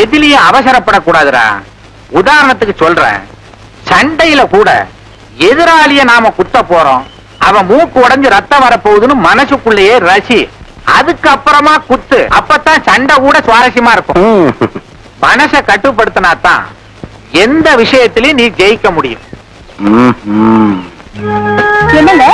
எதிலையும் அவசரப்படக்கூடாதுடா. உதாரணத்துக்கு சொல்றேன். சண்டையில கூட எதிராளிய நாம குத்த போறோம். அவன் மூக்கு உடைஞ்சு ரத்தம் வரப்போகுதுன்னு மனசுக்குள்ளேயே ரசி. அதுக்கப்புறமா குத்து. அப்பதான் சண்டை கூட சுவாரஸ்யமா இருக்கும். மனசை கட்டுப்படுத்தினா தான் எந்த விஷயத்திலயும் நீ ஜெயிக்க முடியும். என்னங்க?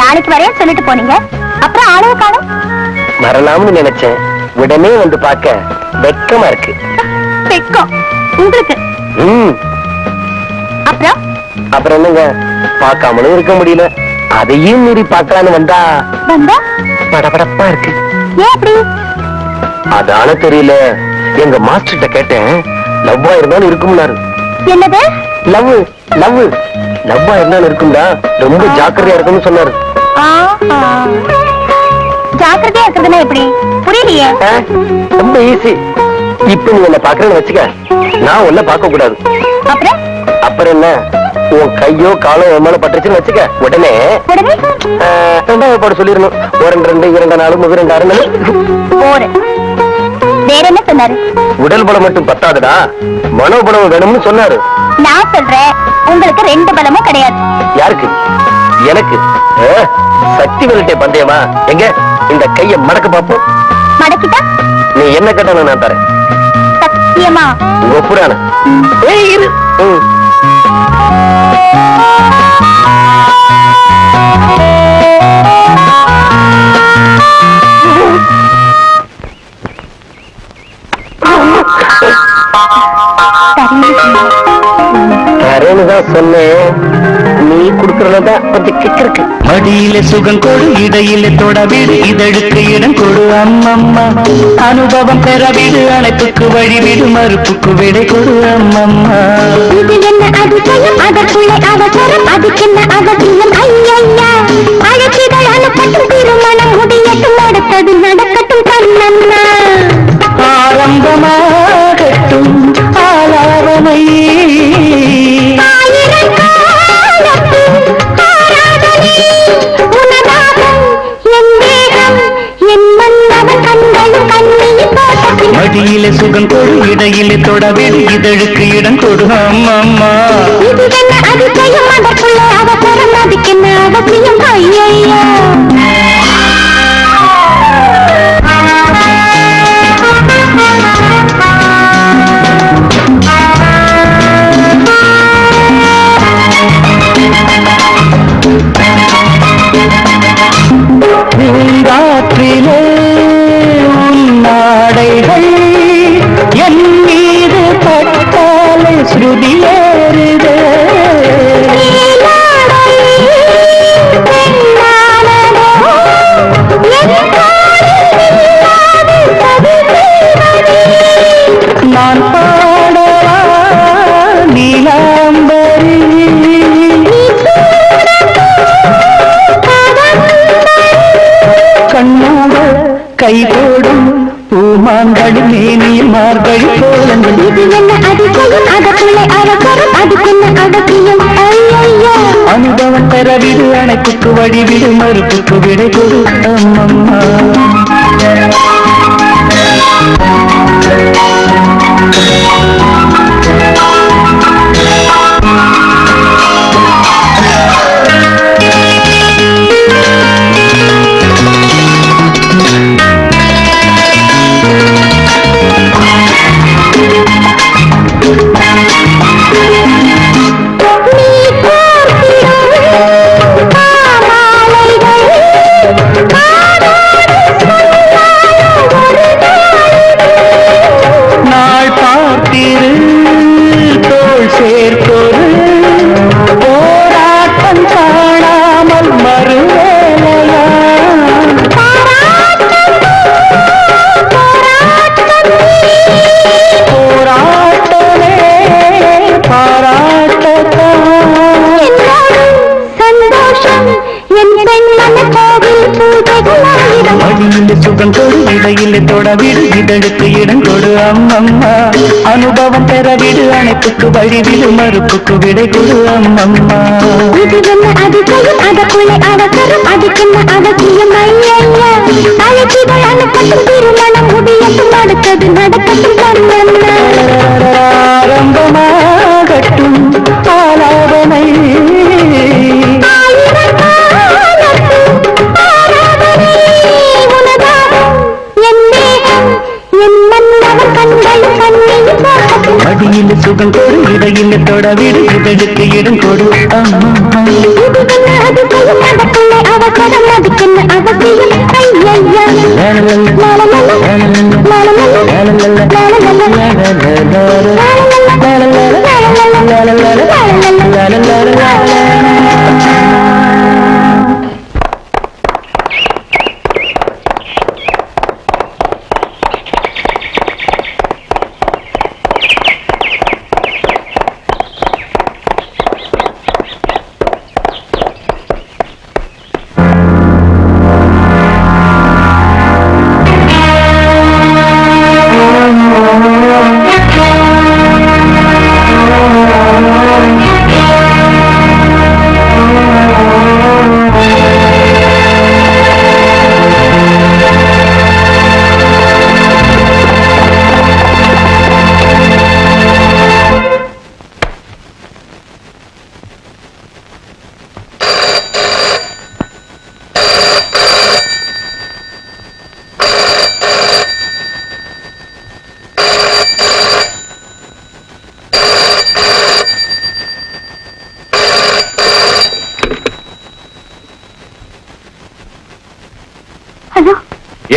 நாளைக்கு வரையும் சொல்லிட்டு போனீங்க? அப்புறம் ஆளவே காணும். வரலாம்னு நினைச்சேன். உடனே வந்து பார்க்க வெக்கமா இருக்கு. வெக்கம் உங்களுக்கு? ம். அப்புறம்? அப்புறம் என்னங்க? பார்க்காமலும் இருக்க முடியல. அதையும் மீறி பார்க்கலான்னு வந்தா வந்தா? படபடப்பா இருக்கு. ஏன் அப்படி? அதான தெரியல. எங்க மாஸ்டர்கிட்ட கேட்டேன். லவ்வா இருந்தாலும் இருக்கும்னாரு. என்னது? லவ் லவ் லவ்வா இருந்தாலும் இருக்கும்டா. ரொம்ப ஜாக்கிரதையா இருக்கும்னு சொன்னாரு. ஜாக்கிரதையா இருக்கிறதுனா எப்படி? புரியலையே. ரொம்ப ஈஸி இப்ப நீ என்ன பாக்குறேன்னு வச்சுக்க. நான் உன்ன பார்க்க கூடாது அப்புறம்? அப்புறம் என்ன? உன் கையோ காலோ என் மேல பட்டுச்சுன்னு வச்சுக்க. உடனே ரெண்டாவது போட சொல்லிடணும். ஒரு ரெண்டு ரெண்டு இரண்டு நாலு முது ரெண்டு ஆறு நாலு. வேற என்ன சொன்னாரு? உடல் பலம் மட்டும் பத்தாதுடா. மனோபலம் வேணும்னு சொன்னாரு. நான் சொல்றேன் உங்களுக்கு ரெண்டு பலமும் கிடையாது. யாருக்கு? எனக்கு. சக்தி வெள்ளட்டே பந்தயமா? எங்க? இந்த கைய மடக்க பாப்போம் மடக்கிட்டா? நீ என்ன கேட்டாலும் நான் தரேன். சத்தியமா? புராண ஏய் இரு. தரேன்னு தான் சொன்னேன். நீ குடுக்கறதான் கொஞ்சம் கிக்கு இருக்கு மடியில சுகம் கொடு இடையில தொடவிடு இதழுக்கு இடம் கொடு அம்மம்மா. அனுபவம் பெற விடு அணைப்புக்கு வழிவிடு மறுப்புக்கு விடை கொடு அம்மம்மா. இது என்ன அதிசயம் அதற்குள்ளே அவசரம். அதுக்கென்ன அவசியம்? ஐயையா அழைச்சிகள் அனுப்பட்டும் திருமணம் இடையில பட்டாலே நான் பாடவா நீலாம்பரி. கண்ணாட கை போடும் பூமாங்கடி மேனி மார்கழி கோலங்கள் இது என்ன அனுபவம் அதற்குள்ளே அவசரம் அதுக்கென்ன அவசியம் அணைப்புக்கு வடிவிடு மறுப்புக்கு விடை கொடு அம்மம்மா. பெறவிடு அணைப்புக்கு மறுப்புக்கு விடை கொடு அம்மம்மா. இது என்ன அதிசயம் அதற்குள்ளே அவசரம் அதுக்கென்ன அவசியம்? ஐயையா அழைச்சிகள் அனுப்பட்டும் திருமணம் முடியட்டும் அடுத்தது நடக்கட்டும் இடையில தொட விடு இதழுக்கு இடம் கொடு அம்மம்மா அவசரம்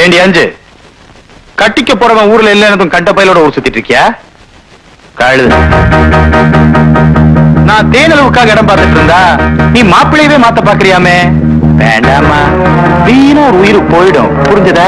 ஏண்டி அஞ்சு? கட்டிக்க போறவன் ஊர்ல இல்லைன்னு கண்ட பயிலோட ஊர் சுத்திட்டு இருக்கியா? கழுது நான் தேனளவுக்காக இடம் பார்த்துட்டு இருந்தா நீ மாப்பிள்ளையவே மாத்த பாக்குறியாமே வேண்டாமா வீணா ஒரு உயிர் போயிடும். புரிஞ்சதா?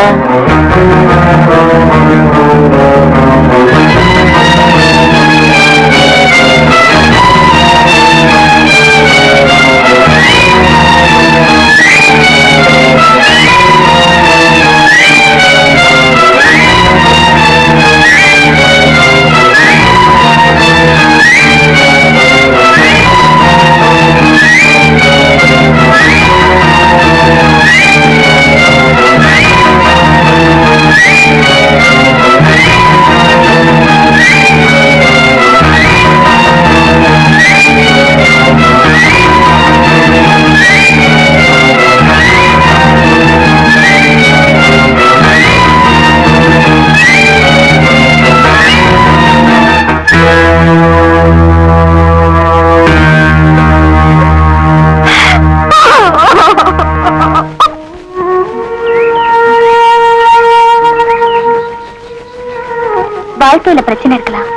வாழ்க்கையில பிரச்சனை இருக்கலாம்.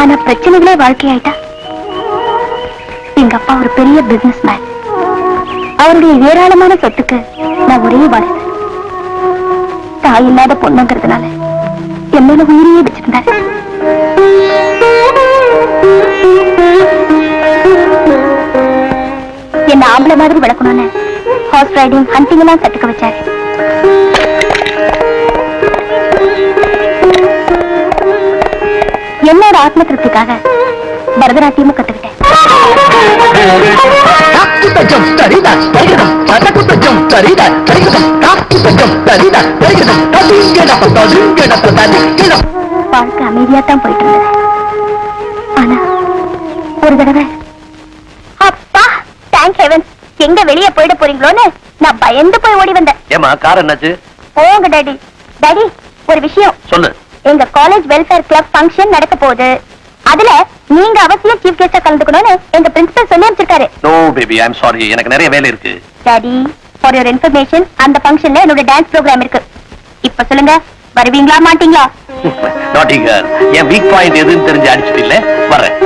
ஆனா பிரச்சனைகளே வாழ்க்கையாயிட்டா. எங்க அப்பா ஒரு பெரிய பிசினஸ் மேன் அவருடைய ஏராளமான சொத்துக்கு நான் ஒரே வாரிசு. தாய் இல்லாத பொண்ணுங்கிறதுனால என் உயிரியே வச்சிருந்தாரு. என்ன ஆம்பளை மாதிரி வளர்க்கணும்னு ஹார்ஸ் ரைடிங் ஹண்டிங் எல்லாம் கத்துக்க வச்சாரு. ஆத்ம திருப்திக்காக பரதநாட்டியமும் கத்துக்கிட்டேன். வாழ்க்கை அமைதியா தான் போயிட்டு இருந்தது ஆனா ஒரு தடவை அப்பா தேங்க் ஹெவன் எங்க வெளியே போயிட போறீங்களோன்னு நான் பயந்து போய் ஓடி வந்தேன். ஏமா கார் என்னாச்சு? போங்க டாடி. டாடி ஒரு விஷயம். சொல்லு. எங்க காலேஜ் வெல்ஃபேர் கிளப் ஃபங்க்ஷன் நடக்க போகுது அதுல நீங்க அவசியம் சீஃப் கெஸ்டா கலந்துக்கணும்னு எங்க பிரின்சிபல் சொல்லி அனுப்பிச்சிருக்காரு. நோ பேபி ஐ சாரி எனக்கு நிறைய வேலை இருக்கு. டாடி ஃபார் யுவர் இன்ஃபர்மேஷன் அந்த ஃபங்க்ஷன்ல என்னோட டான்ஸ் ப்ரோக்ராம் இருக்கு. இப்ப சொல்லுங்க வருவீங்களா மாட்டீங்களா? நாட்டி கேர்ள் என் வீக் பாயிண்ட் எதுன்னு தெரிஞ்சு அடிச்சிட்டு இல்ல? வரேன்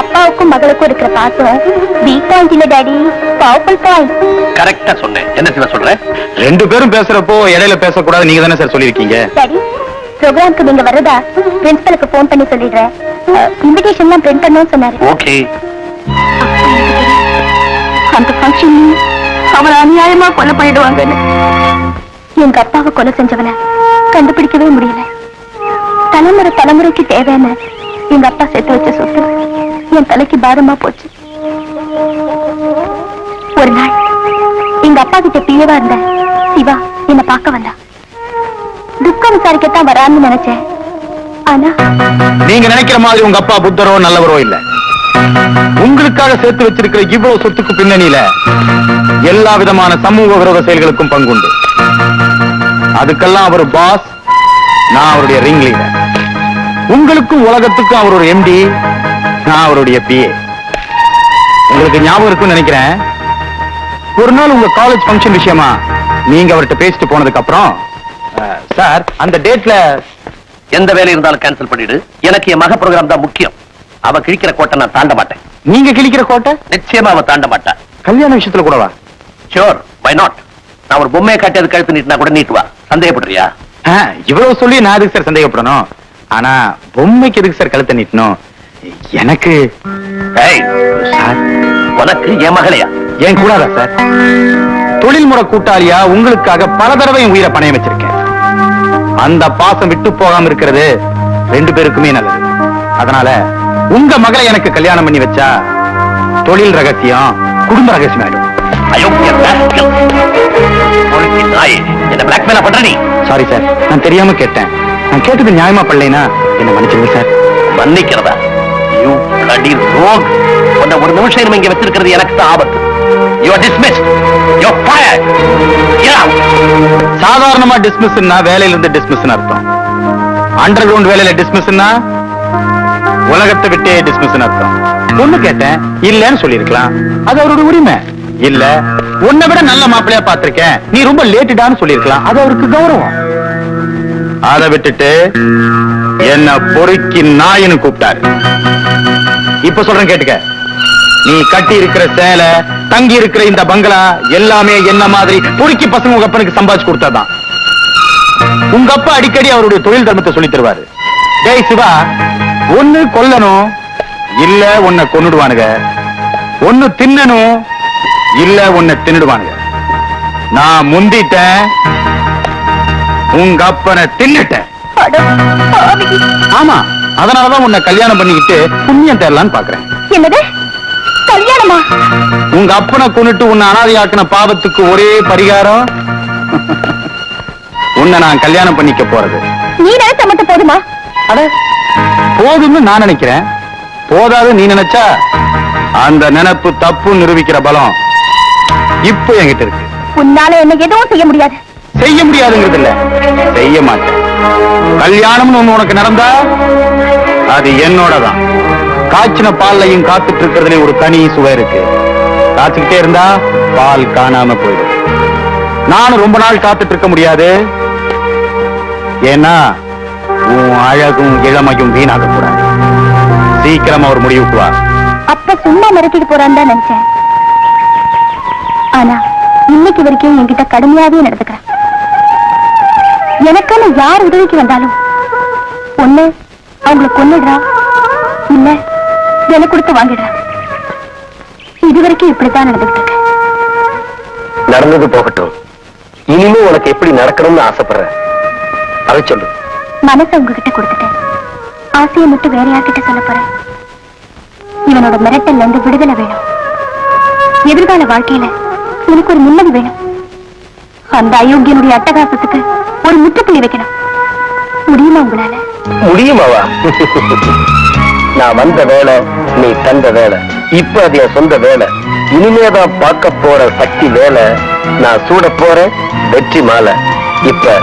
அப்பாவுக்கும் மகளுக்கும் இருக்கிற பாசம் வீக் பாயிண்ட் இல்ல டாடி பவர்ஃபுல் பாயிண்ட் கரெக்டா சொன்னேன். என்ன சிவா சொல்றேன் ரெண்டு பேரும் பேசுறப்போ இடையில பேசக்கூடாது. நீங்க தானே சார் சொல்லிருக்கீங்க டாடி ப்ரோக்ராம்க்கு நீங்க வர்றதா பிரின்சிபலுக்கு ஃபோன் பண்ணி சொல்லிடுறேன் இன்விடேஷன்லாம் பிரிண்ட் பண்ணணும்னு சொன்னாரு. ஓகே. அந்த ஃபங்க்ஷன் அவனை அநியாயமா கொலை பண்ணிடுவாங்கன்னு. எங்க அப்பாவை கொலை செஞ்சவன கண்டுபிடிக்கவே முடியல. தலைமுறை தலைமுறைக்கு தேவையான எங்க அப்பா சேர்த்து வச்ச சொத்து என் தலைக்கு பாரமா போச்சு. ஒரு நாள் எங்க அப்பா கிட்ட பிரியவா இருந்த சிவா என்ன பார்க்க வந்தா. துக்கம் விசாரிக்கத்தான் வரான்னு நினைச்சேன். ஆனா நீங்க நினைக்கிற மாதிரி உங்க அப்பா புத்தரோ நல்லவரோ இல்ல. உங்களுக்காக சேர்த்து வச்சிருக்கிற இவ்வளவு சொத்துக்கு பின்னணியில எல்லா விதமான சமூக விரோத செயல்களுக்கும் பங்குண்டு. அதுக்கெல்லாம் அவர் பாஸ் நான் அவருடைய ரிங் லீடர் உங்களுக்கும் உலகத்துக்கும் அவர் ஒரு எம்டி நான் அவருடைய பிஏ உங்களுக்கு ஞாபகம் இருக்கும்னு நினைக்கிறேன். ஒரு நாள் உங்க காலேஜ் ஃபங்க்ஷன் விஷயமா நீங்க அவர்கிட்ட பேசிட்டு போனதுக்கு அப்புறம் சார் அந்த டேட்ல எந்த வேலை இருந்தாலும் கேன்சல் பண்ணிடு. எனக்கு என் மக ப்ரோக்ராம் தான் முக்கியம். அவ கிழிக்கிற கோட்டை நான் தாண்ட மாட்டேன். நீங்க கிழிக்கிற கோட்டை? நிச்சயமா அவ தாண்ட மாட்டா. கல்யாண விஷயத்துல கூடவா ஷோர் வை நாட் நான் ஒரு பொம்மையை காட்டி அது கழுத்து நீட்டினா கூட நீட்டுவா. சந்தேகப்படுறியா? இவ்வளவு சொல்லி நான் எதுக்கு சார் சந்தேகப்படணும்? ஆனா பொம்மைக்கு எதுக்கு சார் கழுத்தை நீட்டணும்? எனக்கு உனக்கு என் மகளையா? ஏன் கூடாதா சார் தொழில்முறை கூட்டாளியா உங்களுக்காக பல தடவை என் உயிரை பணையம் வச்சிருக்கேன். அந்த பாசம் விட்டு போகாம இருக்கிறது ரெண்டு பேருக்குமே நல்லது. அதனால உங்க மகளை எனக்கு கல்யாணம் பண்ணி வச்சா தொழில் ரகசியம் குடும்ப ரகசியம் ஆயிடும். சாரி சார் நான் தெரியாம கேட்டேன். நான் கேட்டது நியாயமா பண்ணலைனா என்ன மன்னிச்சிருங்க சார் மன்னிக்கிறதா? You rogue. உன்னை ஒரு நிமிஷம் இங்க வச்சிருக்கிறது எனக்கு தான் ஆபத்து. You are dismissed. You are சாதாரணமா டிஸ்மிஸ்னா வேலையில இருந்து டிஸ்மிஸ் அர்த்தம். அண்டர் கிரவுண்ட் வேலையில டிஸ்மிஸ்னா உலகத்தை விட்டே டிஸ்மிஸ் அர்த்தம். ஒண்ணு கேட்டேன் இல்லன்னு சொல்லிருக்கலாம் அது அவரோட உரிமை. இல்ல உன்னை விட நல்ல மாப்பிள்ளையா பாத்திருக்கேன் நீ ரொம்ப லேட்டுடான்னு சொல்லிருக்கலாம் அது அவருக்கு கௌரவம். அதை விட்டுட்டு என்ன பொறுக்கி நாயின்னு கூப்பிட்டாரு. இப்ப சொல்றேன் கேட்டுக்க. நீ கட்டி இருக்கிற சேலை தங்கி இருக்கிற இந்த பங்களா எல்லாமே என்ன மாதிரி பொறுக்கி பசங்க உங்க அப்பனுக்கு சம்பாதிச்சு கொடுத்தாதான். உங்க அப்பா அடிக்கடி அவருடைய தொழில் தர்மத்தை சொல்லி தருவாரு. டேய் சிவா ஒண்ணு கொல்லணும் இல்ல உன்னை கொன்னுடுவானுங்க. ஒண்ணு தின்னணும் இல்ல உன்னை தின்னுடுவானுங்க. நான் முந்திட்டேன் உங்க அப்பனை தின்னுட்டேன். ஆமா அதனாலதான் உன்னை கல்யாணம் பண்ணிக்கிட்டு புண்ணியம் தேரலான்னு பாக்குறேன். என்னது? கல்யாணமா? உங்க அப்பனை கொன்னுட்டு உன்னை அனாதையாக்கின பாவத்துக்கு ஒரே பரிகாரம்? உன்னை நான் கல்யாணம் பண்ணிக்க போறது. நீ நினைச்ச மட்டும் போதுமா? அட போதும்னு நான் நினைக்கிறேன். போதாது நீ நினைச்சா அந்த நினைப்பு தப்பு நிரூபிக்கிற பலம் இப்போ என்கிட்ட இருக்கு. உன்னால என்ன எதுவும் செய்ய முடியாது. செய்ய முடியாதுங்கிறது இல்ல. செய்ய மாட்டேன். கல்யாணம்னு ஒண்ணு உனக்கு நடந்தா அது என்னோடதான். காய்ச்சின பால்லையும் காத்துட்டு இருக்கிறதுல ஒரு தனி சுவை இருக்கு. காய்ச்சிக்கிட்டே இருந்தா பால் காணாம போயிடும். நானும் ரொம்ப நாள் காத்துட்டு இருக்க முடியாது. ஏன்னா உன் அழகும் இளமையும் வீணாக கூடாது. சீக்கிரமா ஒரு முடிவுக்கு வா. அப்ப சும்மா மிரட்டிட்டு போறான்னு தான் நினைச்சேன். ஆனா இன்னைக்கு வரைக்கும் என்கிட்ட கடுமையாவே நடந்துக்கிறேன் எனக்கான யார் உதவிக்கு வந்தாலும் ஒண்ணு அவங்கள கொன்னுடுறா. இல்ல விலை கொடுத்து வாங்கிடுறா இது வரைக்கும் இப்படித்தான் நடந்துகிட்டு இருக்கேன் நடந்தது போகட்டும். இனிமே உனக்கு எப்படி நடக்கணும்னு ஆசைப்படுறேன். அதை சொல்லு. மனசை உங்ககிட்ட கொடுத்துட்டேன். ஆசையை மட்டும் வேற யார்கிட்ட சொல்ல போறேன்? இவனோட மிரட்டல்ல இருந்து விடுதலை வேணும். எதிர்கால வாழ்க்கையில எனக்கு ஒரு நிம்மதி வேணும். அந்த அயோக்கியனுடைய அட்டகாசத்துக்கு ஒரு முற்றுப்புள்ளி வைக்கணும். முடியுமா உங்களால? முடியுமாவா? நான் வந்த வேலை நீ தந்த வேலை. இப்ப அது என் சொந்த வேலை. இனிமேதான் பார்க்க போற சக்தி வேலை. நான் சூட போற வெற்றி மாலை. இப்ப